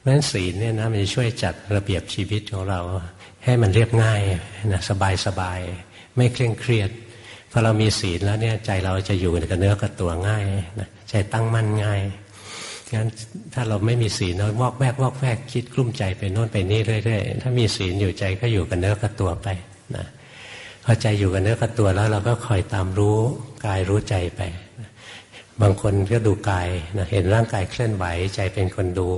เพราะฉะนั้นศีลเนี่ยนะมันจะช่วยจัดระเบียบชีวิตของเรา ให้มันเรียบง่ายนะสบายสบายไม่เคร่งเครียดพอเรามีศีลแล้วเนี่ยใจเราจะอยู่กับเนื้อกับตัวง่ายนะใจตั้งมั่นง่ายงั้นถ้าเราไม่มีศีลเราวอกแวกวอกแวกคิดกลุ้มใจไปโน่นไปนี่เรื่อยๆถ้ามีศีลอยู่ใจก็อยู่กับเนื้อกับตัวไปนะพอใจอยู่กับเนื้อกับตัวแล้วเราก็คอยตามรู้กายรู้ใจไป บางคนก็ดูกายนะเห็นร่างกายเคลื่อนไหวใจเป็นคนดู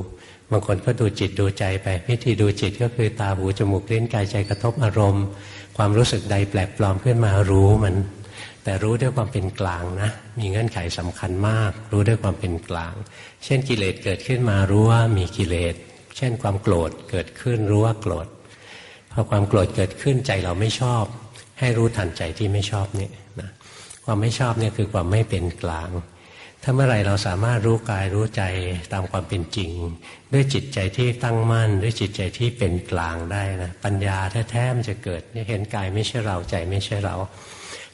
บางคนก็ดูจิตดูใจไปวิธีดูจิตก็คือตาหูจมูกลิ้นกายใจกระทบอารมณ์ ความรู้สึกใดแปลกปลอมขึ้นมารู้มัน แต่รู้ด้วยความเป็นกลางนะ มีเงื่อนไขสำคัญมาก รู้ด้วยความเป็นกลาง เช่นกิเลสเกิดขึ้นมารู้ว่ามีกิเลส เช่นความโกรธเกิดขึ้นรู้ว่าโกรธพอความโกรธเกิดขึ้นใจเราไม่ชอบ ให้รู้ทันใจที่ไม่ชอบนี่นะความไม่ชอบเนี่ยคือความไม่เป็นกลาง ถ้าเมื่อไรเราสามารถรู้กายรู้ใจตามความเป็นจริง ด้วยจิตใจที่ตั้งมั่น ด้วยจิตใจที่เป็นกลางได้นะปัญญาแท้ๆมันจะเกิดเห็นกายไม่ใช่เราใจไม่ใช่เรา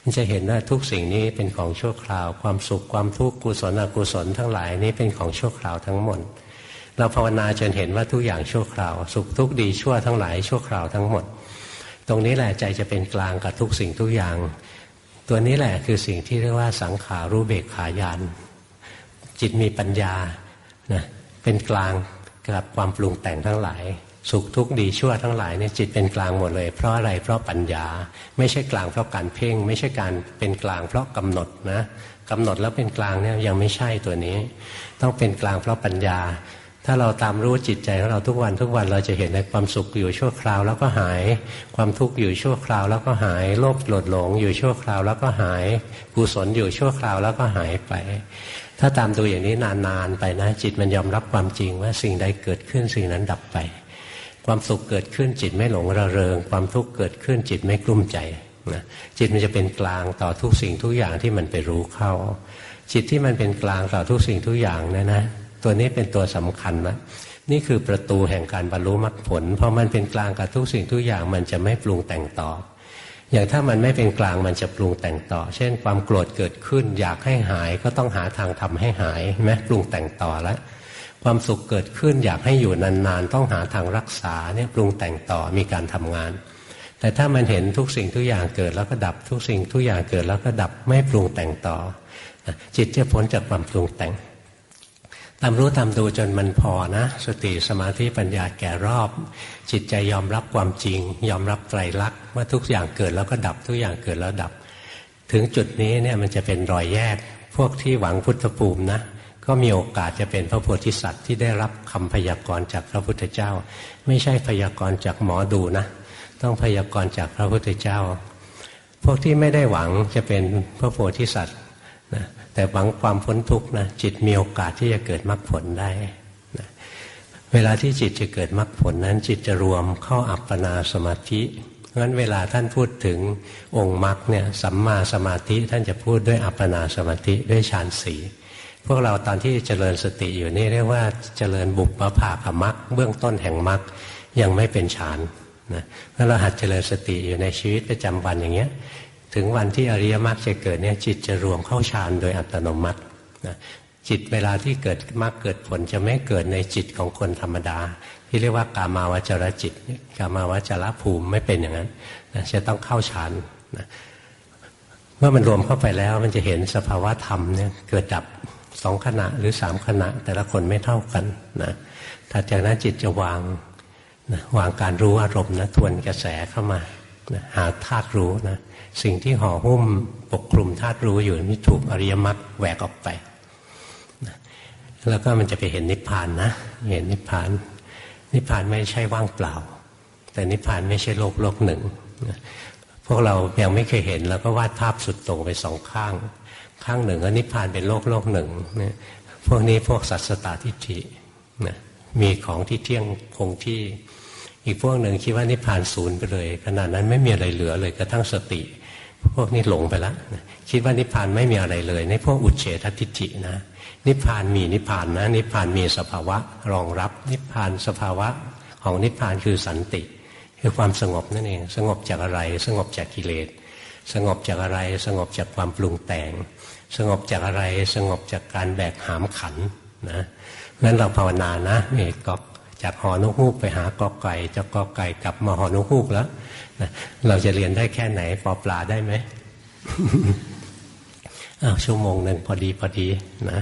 มันจะเห็นว่าทุกสิ่งนี้เป็นของชั่วคราว ความสุขความทุกข์กุศลอกุศลทั้งหลายนี้เป็นของชั่วคราวทั้งหมดเราภาวนาจนเห็นว่าทุกอย่างชั่วคราว สุขทุกข์ดีชั่วทั้งหลายชั่วคราวทั้งหมด ตรงนี้แหละใจจะเป็นกลางกับทุกสิ่งทุกอย่าง ตัวนี้แหละคือสิ่งที่เรียกว่าสังขารู้เบกขายาน จิตมีปัญญานะเป็นกลางกับความปรุงแต่งทั้งหลาย สุขทุกข์ดีชั่วทั้งหลายเนี่ยจิตเป็นกลางหมดเลย เพราะอะไรเพราะปัญญา ไม่ใช่กลางเพราะการเพ่ง ไม่ใช่การเป็นกลางเพราะกำหนดนะกำหนดแล้วเป็นกลางเนี่ยยังไม่ใช่ตัวนี้ ต้องเป็นกลางเพราะปัญญา ถ้าเราตามรู้จิตใจของเราทุกวันทุกวันเราจะเห็นในความสุขอยู่ชั่วคราวแล้วก็หาย ความทุกข์อยู่ชั่วคราวแล้วก็หาย โลภโกรธหลงอยู่ชั่วคราวแล้วก็หาย กุศลอยู่ชั่วคราวแล้วก็หายไป ถ้าตามดูอย่างนี้นานๆไปนะ จิตมันยอมรับความจริงว่าสิ่งใดเกิดขึ้นสิ่งนั้นดับไป ความสุขเกิดขึ้นจิตไม่หลงระเริง ความทุกข์เกิดขึ้นจิตไม่กลุ้มใจนะจิตมันจะเป็นกลางต่อทุกสิ่งทุกอย่างที่มันไปรู้เข้า จิตที่มันเป็นกลางต่อทุกสิ่งทุกอย่างเนี่ยนะ ตัวนี้เป็นตัวสำคัญนะนี่คือประตูแห่งการบรรลุมรรคผล เพราะมันเป็นกลางกับทุกสิ่งทุกอย่างมันจะไม่ปรุงแต่งต่อ อย่างถ้ามันไม่เป็นกลางมันจะปรุงแต่งต่อ เช่นความโกรธเกิดขึ้น อยากให้หายก็ต้องหาทางทำให้หายไหมปรุงแต่งต่อแล้วความสุขเกิดขึ้นอยากให้อยู่นานๆ ต้องหาทางรักษาเนี่ยปรุงแต่งต่อมีการทำงาน แต่ถ้ามันเห็นทุกสิ่งทุกอย่างเกิดแล้วก็ดับทุกสิ่งทุกอย่างเกิดแล้วก็ดับไม่ปรุงแต่งต่อ จิตจะพ้นจากความปรุงแต่ง ตามรู้ตามดูจนมันพอนะ สติสมาธิปัญญาแก่รอบ จิตใจยอมรับความจริง ยอมรับไตรลักษณ์ว่าทุกอย่างเกิดแล้วก็ดับทุกอย่างเกิดแล้วดับ ถึงจุดนี้เนี่ยมันจะเป็นรอยแยก พวกที่หวังพุทธภูมินะก็มีโอกาสจะเป็นพระโพธิสัตว์ที่ได้รับคำพยากรณ์จากพระพุทธเจ้า ไม่ใช่พยากรณ์จากหมอดูนะ ต้องพยากรณ์จากพระพุทธเจ้า พวกที่ไม่ได้หวังจะเป็นพระโพธิสัตว์ แต่หวังความพ้นทุกข์นะจิตมีโอกาสที่จะเกิดมรรคผลได้นะเวลาที่จิตจะเกิดมรรคผลนั้น จิตจะรวมเข้าอัปปนาสมาธิเพราะฉะนั้นเวลาท่านพูดถึงองค์มรรคเนี่ยสัมมาสมาธิท่านจะพูดด้วยอัปปนาสมาธิด้วยฌานสีพวกเราตอนที่เจริญสติอยู่นี่เรียกว่าเจริญบุปผาขมักเบื้องต้นแห่งมักยังไม่เป็นฌานนะถ้าเราหัดเจริญสติอยู่ในชีวิตประจำวันอย่างเงี้ย ถึงวันที่อริยมรรคจะเกิดเนี่ยจิตจะรวมเข้าฌานโดยอัตโนมัตินะจิตเวลาที่เกิดมรรคเกิดผลจะไม่เกิดในจิตของคนธรรมดา ที่เรียกว่ากามาวจรจิตกามาวจรภูมิไม่เป็นอย่างนั้นนะจะต้องเข้าฌานนะเมื่อมันรวมเข้าไปแล้วมันจะเห็นสภาวะธรรมเนี่ยเกิดดับสองขณะหรือสามขณะ แต่ละคนไม่เท่ากันนะถัดจากนั้นจิตจะวางนะวางการรู้อารมณ์นะทวนกระแสเข้ามา นะหาธาตุรู้นะสิ่งที่ห่อหุ้มปกคลุมธาตุรู้อยู่นี่ถูกอริยมรรคแหวกออกไปนะแล้วก็มันจะไปเห็นนิพพานนะเห็นนิพพาน นิพพานไม่ใช่ว่างเปล่า แต่นิพพานไม่ใช่โลกโลกหนึ่งนะพวกเรายังไม่เคยเห็นแล้วก็วาดภาพสุดตรงไปสองข้าง ข้างหนึ่งก็นิพพานเป็นโลกโลกหนึ่งนะพวกนี้พวกสัตสตาทิฏฐินะมีของที่เที่ยงคงที่ อีกพวกหนึ่งคิดว่านิพพานศูนย์ไปเลยขนาดนั้นไม่มีอะไรเหลือเลยกระทั่งสติ พวกนี้หลงไปแล้วนะคิดว่านิพพานไม่มีอะไรเลย ในพวกอุเฉททิฏฐินะ นิพพานมีนิพพานนะ นิพพานมีสภาวะรองรับ นิพพานสภาวะของนิพพานคือสันติ คือความสงบนั่นเองสงบจากอะไรสงบจากกิเลสสงบจากอะไรสงบจากความปรุงแต่ง สงบจากอะไรสงบจากการแบกหามขันนะนั้นเราภาวนานะนี่ก็ จากหอนกฮูกไปหากอไก่จากกอไก่กลับมาหอนกฮูกแล้วนะเราจะเรียนได้แค่ไหนปอปลาได้ไหมอ้าวชั่วโมงหนึ่งพอดีพอดีนะ